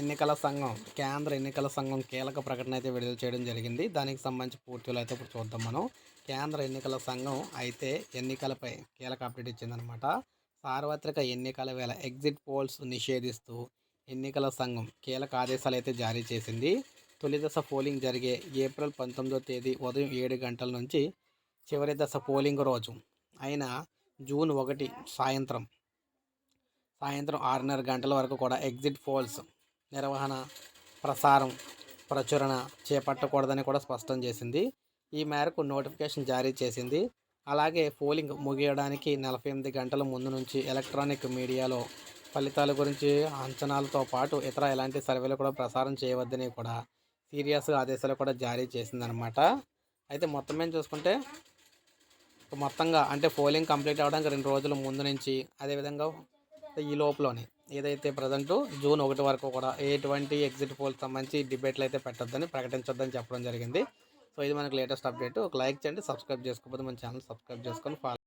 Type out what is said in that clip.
ఎన్నికల సంఘం కేంద్ర ఎన్నికల సంఘం కీలక ప్రకటన అయితే విడుదల చేయడం జరిగింది. దానికి సంబంధించి పూర్తిలో అయితే ఇప్పుడు చూద్దాం మనం. కేంద్ర ఎన్నికల సంఘం అయితే ఎన్నికలపై కీలక అప్డేట్ ఇచ్చిందనమాట సార్వత్రిక ఎన్నికల వేళ ఎగ్జిట్ పోల్స్ నిషేధిస్తూ ఎన్నికల సంఘం కీలక ఆదేశాలు అయితే జారీ చేసింది. తొలి దశ పోలింగ్ జరిగే ఏప్రిల్ పంతొమ్మిదో తేదీ ఉదయం ఏడు గంటల నుంచి చివరి దశ పోలింగ్ రోజు అయిన జూన్ ఒకటి సాయంత్రం సాయంత్రం ఆరున్నర గంటల వరకు కూడా ఎగ్జిట్ పోల్స్ నిర్వహణ ప్రసారం ప్రచురణ చేపట్టకూడదని కూడా స్పష్టం చేసింది. ఈ మేరకు నోటిఫికేషన్ జారీ చేసింది. అలాగే పోలింగ్ ముగియడానికి నలభై ఎనిమిది గంటల ముందు నుంచి ఎలక్ట్రానిక్ మీడియాలో ఫలితాల గురించి అంచనాలతో పాటు ఇతర ఎలాంటి సర్వేలు కూడా ప్రసారం చేయవద్దని కూడా సీరియస్ ఆదేశాలు కూడా జారీ చేసిందనమాట అయితే మొత్తం ఏం చూసుకుంటే మొత్తంగా అంటే పోలింగ్ కంప్లీట్ అవ్వడానికి రెండు రోజుల ముందు నుంచి అదేవిధంగా ఈ లోపలోనే ఏదైతే ప్రజెంట్ జూన్ ఒకటి వరకు కూడా ఎటువంటి ఎగ్జిట్ పోల్ సంబంధించి డిబేట్లు అయితే పెట్టొద్దని ప్రకటించొద్దని చెప్పడం జరిగింది. సో ఇది మనకి లేటెస్ట్ అప్డేట్ ఒక లైక్ చేయండి సబ్స్క్రైబ్ చేసుకోకపోతే మన ఛానల్ సబ్స్క్రైబ్ చేసుకొని ఫాలో